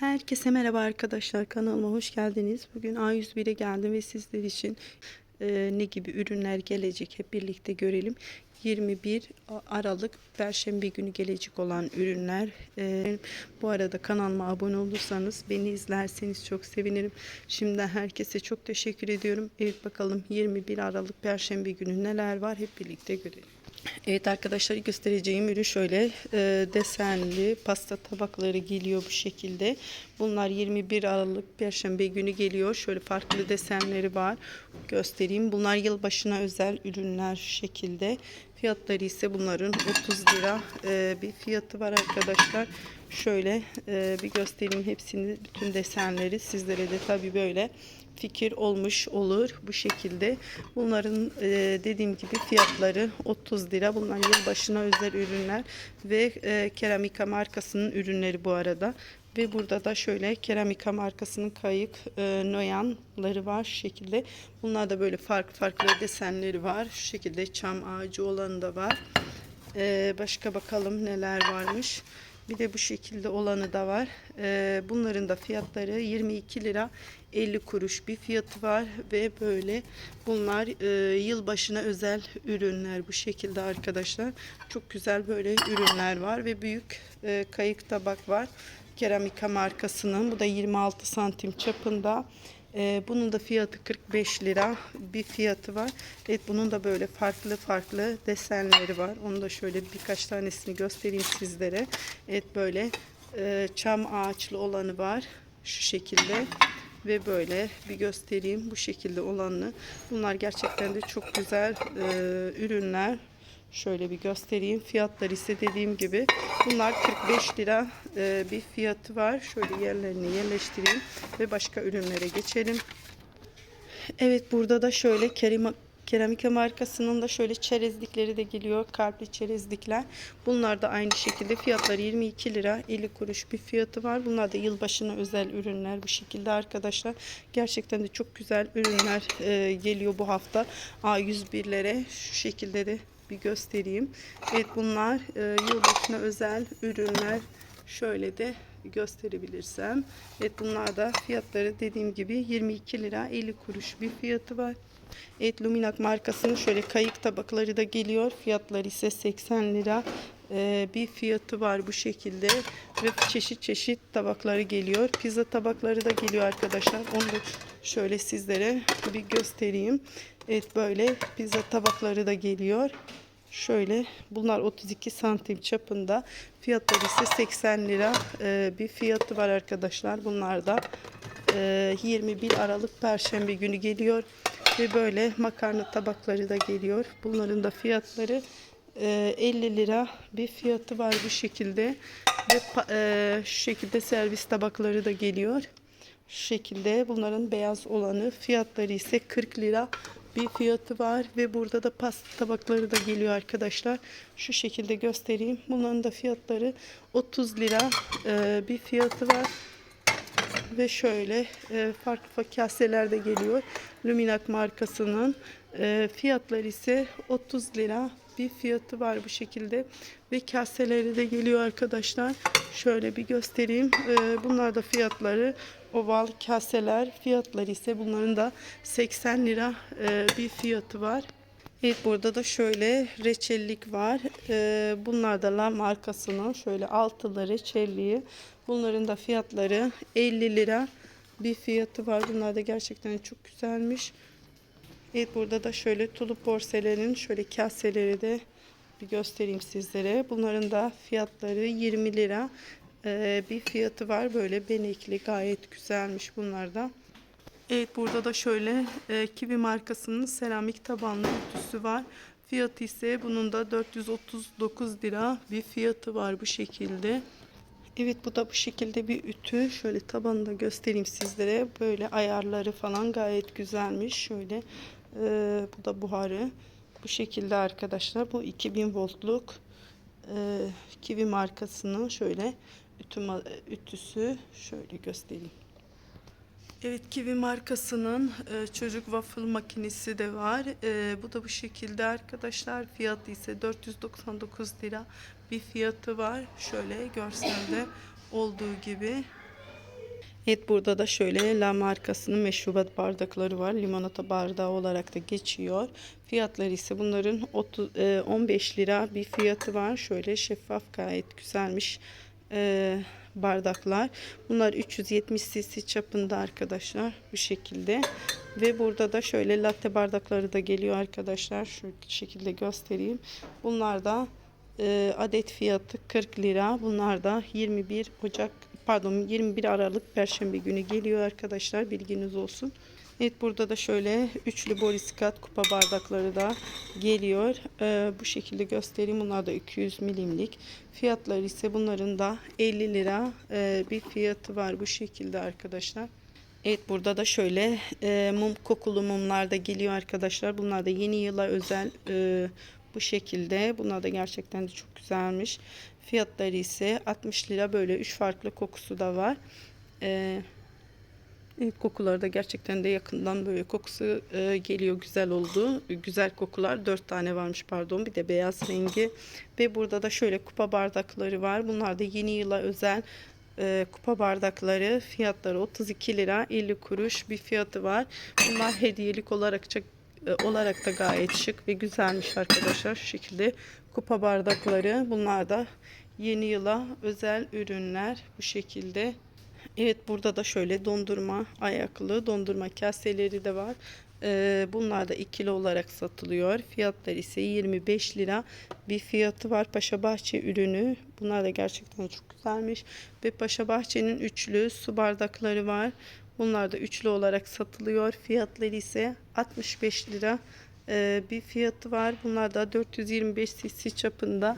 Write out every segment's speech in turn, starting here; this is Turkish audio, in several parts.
Herkese merhaba arkadaşlar kanalıma hoş geldiniz. Bugün A101'e geldim ve sizler için e, ne gibi ürünler gelecek hep birlikte görelim. 21 Aralık Perşembe günü gelecek olan ürünler. E, bu arada kanalıma abone olursanız beni izlerseniz çok sevinirim. Şimdiden herkese çok teşekkür ediyorum. Evet bakalım 21 Aralık Perşembe günü neler var hep birlikte görelim. Evet arkadaşlar göstereceğim ürün şöyle e, desenli pasta tabakları geliyor bu şekilde. Bunlar 21 Aralık Perşembe günü geliyor. Şöyle farklı desenleri var. Göstereyim. Bunlar yılbaşına özel ürünler şekilde. Fiyatları ise bunların 30 lira e, bir fiyatı var arkadaşlar. Şöyle e, bir göstereyim hepsini bütün desenleri sizlere de tabi böyle fikir olmuş olur bu şekilde. Bunların e, dediğim gibi fiyatları 30 lira. Bunlar yılbaşına özel ürünler ve e, Keramika markasının ürünleri bu arada. Ve burada da şöyle Keramika markasının kayık e, noyanları var şu şekilde. Bunlar da böyle farklı farklı desenleri var. Şu şekilde çam ağacı olanı da var. E, başka bakalım neler varmış. Bir de bu şekilde olanı da var. Ee, bunların da fiyatları 22 lira 50 kuruş bir fiyatı var ve böyle bunlar e, yılbaşına özel ürünler bu şekilde arkadaşlar. Çok güzel böyle ürünler var ve büyük e, kayık tabak var. Keramika markasının. Bu da 26 santim çapında. Ee, bunun da fiyatı 45 lira bir fiyatı var. Evet bunun da böyle farklı farklı desenleri var. Onu da şöyle birkaç tanesini göstereyim sizlere. Evet böyle e, çam ağaçlı olanı var. Şu şekilde ve böyle bir göstereyim bu şekilde olanı. Bunlar gerçekten de çok güzel e, ürünler. Şöyle bir göstereyim. Fiyatlar ise dediğim gibi bunlar 45 lira e, bir fiyatı var. Şöyle yerlerini yerleştireyim ve başka ürünlere geçelim. Evet burada da şöyle kerima, keramika markasının da şöyle çerezlikleri de geliyor. Kalpli çerezlikler. Bunlar da aynı şekilde fiyatları 22 lira 50 kuruş bir fiyatı var. Bunlar da yılbaşına özel ürünler bu şekilde arkadaşlar. Gerçekten de çok güzel ürünler e, geliyor bu hafta. A101'lere şu şekilde de bir göstereyim. Evet bunlar e, yılbaşına özel ürünler. Şöyle de gösterebilirsem. Evet bunlar da fiyatları dediğim gibi 22 lira 50 kuruş bir fiyatı var. Evet Luminak markasının şöyle kayık tabakları da geliyor. Fiyatları ise 80 lira bir fiyatı var bu şekilde. Ve çeşit çeşit tabakları geliyor. Pizza tabakları da geliyor arkadaşlar. Onu da şöyle sizlere bir göstereyim. Evet böyle pizza tabakları da geliyor. Şöyle bunlar 32 santim çapında. Fiyatları ise 80 lira e, bir fiyatı var arkadaşlar. Bunlar da e, 21 Aralık Perşembe günü geliyor. Ve böyle makarna tabakları da geliyor. Bunların da fiyatları 50 lira bir fiyatı var bu şekilde. Ve şu şekilde servis tabakları da geliyor. Şu şekilde bunların beyaz olanı fiyatları ise 40 lira bir fiyatı var ve burada da pasta tabakları da geliyor arkadaşlar. Şu şekilde göstereyim. Bunların da fiyatları 30 lira e, bir fiyatı var. Ve şöyle e, farklı farklı kaseler de geliyor. Luminak markasının e, fiyatları ise 30 lira bir fiyatı var bu şekilde. Ve kaseleri de geliyor arkadaşlar. Şöyle bir göstereyim. E, bunlar da fiyatları oval kaseler. Fiyatları ise bunların da 80 lira e, bir fiyatı var. Evet burada da şöyle reçellik var. Ee, bunlar da La markasının şöyle altılı reçelliği. Bunların da fiyatları 50 lira bir fiyatı var. Bunlar da gerçekten çok güzelmiş. Evet burada da şöyle tulup porselenin şöyle kaseleri de bir göstereyim sizlere. Bunların da fiyatları 20 lira ee, bir fiyatı var. Böyle benekli gayet güzelmiş bunlar da. Evet burada da şöyle e, Kiwi markasının seramik tabanlı ütüsü var. Fiyatı ise bunun da 439 lira bir fiyatı var bu şekilde. Evet bu da bu şekilde bir ütü. Şöyle tabanını da göstereyim sizlere. Böyle ayarları falan gayet güzelmiş. Şöyle e, bu da buharı. Bu şekilde arkadaşlar. Bu 2000 voltluk e, Kiwi markasının şöyle ütü, ütüsü. Şöyle göstereyim. Evet Kiwi markasının e, çocuk waffle makinesi de var. E, bu da bu şekilde arkadaşlar. Fiyatı ise 499 lira bir fiyatı var. Şöyle görselde olduğu gibi. Evet burada da şöyle La markasının meşrubat bardakları var. Limonata bardağı olarak da geçiyor. Fiyatları ise bunların 30, e, 15 lira bir fiyatı var. Şöyle şeffaf gayet güzelmiş e, bardaklar. Bunlar 370 cc çapında arkadaşlar bu şekilde. Ve burada da şöyle latte bardakları da geliyor arkadaşlar. Şu şekilde göstereyim. Bunlar da e, adet fiyatı 40 lira. Bunlar da 21 Ocak pardon 21 Aralık Perşembe günü geliyor arkadaşlar. Bilginiz olsun. Evet burada da şöyle üçlü boriskat kupa bardakları da geliyor. Ee, bu şekilde göstereyim. Bunlar da 200 milimlik. Fiyatları ise bunların da 50 lira e, bir fiyatı var bu şekilde arkadaşlar. Evet burada da şöyle e, mum kokulu mumlar da geliyor arkadaşlar. Bunlar da yeni yıla özel e, bu şekilde. Bunlar da gerçekten de çok güzelmiş. Fiyatları ise 60 lira böyle 3 farklı kokusu da var. E, evet, kokuları da gerçekten de yakından böyle kokusu e, geliyor güzel oldu. Güzel kokular 4 tane varmış pardon bir de beyaz rengi. Ve burada da şöyle kupa bardakları var. Bunlar da yeni yıla özel e, kupa bardakları fiyatları 32 lira 50 kuruş bir fiyatı var. Bunlar hediyelik olarak olarak da gayet şık ve güzelmiş arkadaşlar. Şu şekilde kupa bardakları. Bunlar da yeni yıla özel ürünler bu şekilde. Evet burada da şöyle dondurma ayaklı dondurma kaseleri de var. Ee, bunlar da ikili olarak satılıyor. Fiyatları ise 25 lira bir fiyatı var. Paşa Bahçe ürünü. Bunlar da gerçekten çok güzelmiş. Ve Paşa Bahçe'nin üçlü su bardakları var. Bunlar da üçlü olarak satılıyor. Fiyatları ise 65 lira ee, bir fiyatı var. Bunlar da 425 cc çapında.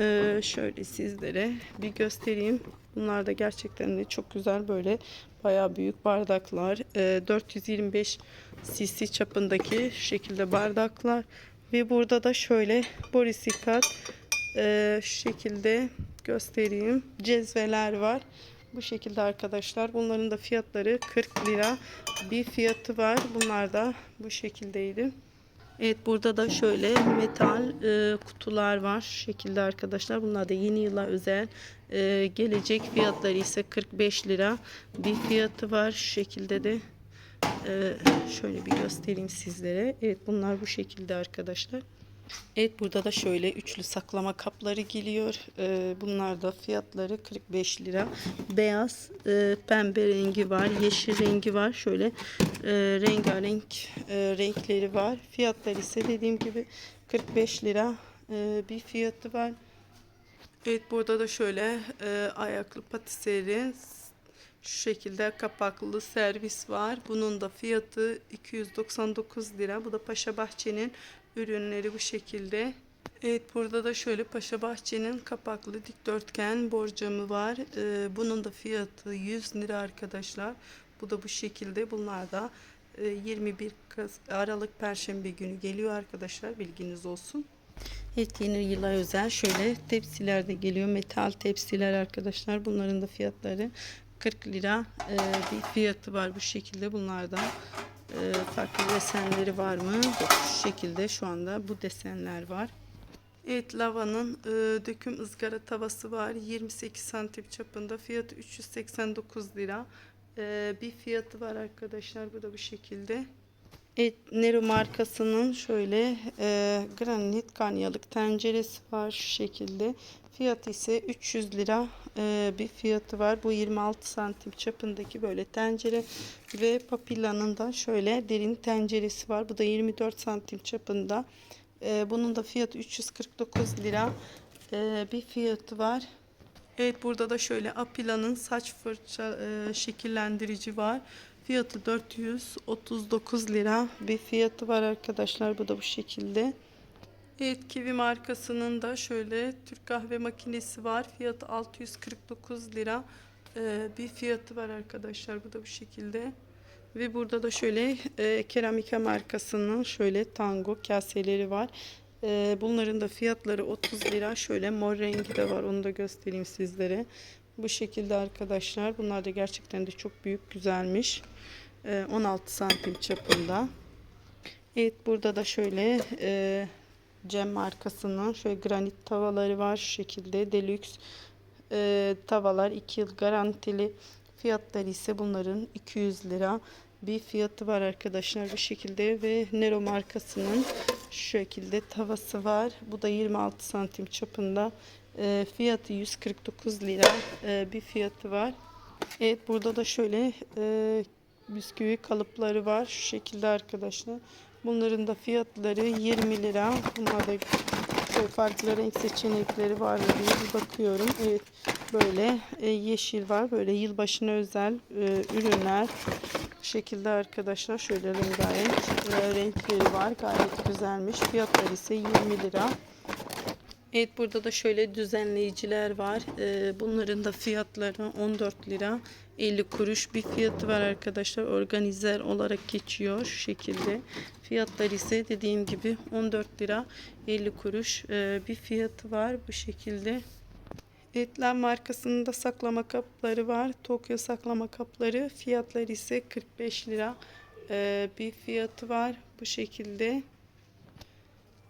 Ee, şöyle sizlere bir göstereyim. Bunlar da gerçekten de çok güzel böyle bayağı büyük bardaklar. Ee, 425 cc çapındaki şekilde bardaklar. Ve burada da şöyle borisikat e, şu şekilde göstereyim. Cezveler var. Bu şekilde arkadaşlar. Bunların da fiyatları 40 lira bir fiyatı var. Bunlar da bu şekildeydi. Evet burada da şöyle metal e, kutular var. Şu şekilde arkadaşlar. Bunlar da yeni yıla özel. E, gelecek fiyatları ise 45 lira bir fiyatı var. Şu şekilde de e, şöyle bir göstereyim sizlere. Evet bunlar bu şekilde arkadaşlar. Evet burada da şöyle üçlü saklama kapları geliyor. Ee, bunlar da fiyatları 45 lira. Beyaz, e, pembe rengi var, yeşil rengi var. Şöyle e, rengarenk e, renkleri var. Fiyatları ise dediğim gibi 45 lira e, bir fiyatı var. Evet burada da şöyle e, ayaklı patiseri şu şekilde kapaklı servis var. Bunun da fiyatı 299 lira. Bu da Paşa Bahçe'nin ürünleri bu şekilde. Evet burada da şöyle Paşa Bahçe'nin kapaklı dikdörtgen borcamı var. Ee, bunun da fiyatı 100 lira arkadaşlar. Bu da bu şekilde. Bunlar da e, 21 Kaz Aralık Perşembe günü geliyor arkadaşlar. Bilginiz olsun. Evet yeni yıla özel şöyle tepsiler de geliyor. Metal tepsiler arkadaşlar. Bunların da fiyatları 40 lira e, bir fiyatı var bu şekilde bunlardan. E, farklı desenleri var mı? Yok, şu şekilde şu anda bu desenler var. Evet lavanın e, döküm ızgara tavası var. 28 santim çapında. Fiyatı 389 lira. E, bir fiyatı var arkadaşlar. Bu da bu şekilde. Evet, Nero markasının şöyle e, granit kanyalık tenceresi var şu şekilde. Fiyatı ise 300 lira e, bir fiyatı var. Bu 26 santim çapındaki böyle tencere ve Papilla'nın da şöyle derin tenceresi var. Bu da 24 santim çapında. E, bunun da fiyatı 349 lira e, bir fiyatı var. Evet burada da şöyle Apila'nın saç fırça e, şekillendirici var. Fiyatı 439 lira bir fiyatı var arkadaşlar. Bu da bu şekilde. Evet Kiwi markasının da şöyle Türk kahve makinesi var. Fiyatı 649 lira ee, bir fiyatı var arkadaşlar. Bu da bu şekilde. Ve burada da şöyle e, Keramika markasının şöyle tango kaseleri var. E, bunların da fiyatları 30 lira. Şöyle mor rengi de var. Onu da göstereyim sizlere. Bu şekilde arkadaşlar. Bunlar da gerçekten de çok büyük güzelmiş. E, 16 santim çapında. Evet burada da şöyle e, Cem markasının şöyle granit tavaları var şu şekilde deluxe e, tavalar 2 yıl garantili Fiyatları ise bunların 200 lira bir fiyatı var arkadaşlar bu şekilde ve Nero markasının şu şekilde tavası var. Bu da 26 santim çapında. E, fiyatı 149 lira e, bir fiyatı var. Evet burada da şöyle e, bisküvi kalıpları var. Şu şekilde arkadaşlar. Bunların da fiyatları 20 lira. Bunlar da farklı renk seçenekleri var diye bir bakıyorum. Evet böyle e, yeşil var. Böyle yılbaşına özel e, ürünler. Bu şekilde arkadaşlar şöyle rengarenk e, renkleri var. Gayet güzelmiş. Fiyatları ise 20 lira. Evet burada da şöyle düzenleyiciler var. Ee, bunların da fiyatları 14 lira 50 kuruş bir fiyatı var arkadaşlar. Organizer olarak geçiyor şu şekilde. Fiyatları ise dediğim gibi 14 lira 50 kuruş ee, bir fiyatı var bu şekilde. Etlen markasının da saklama kapları var. Tokyo saklama kapları. Fiyatları ise 45 lira ee, bir fiyatı var bu şekilde.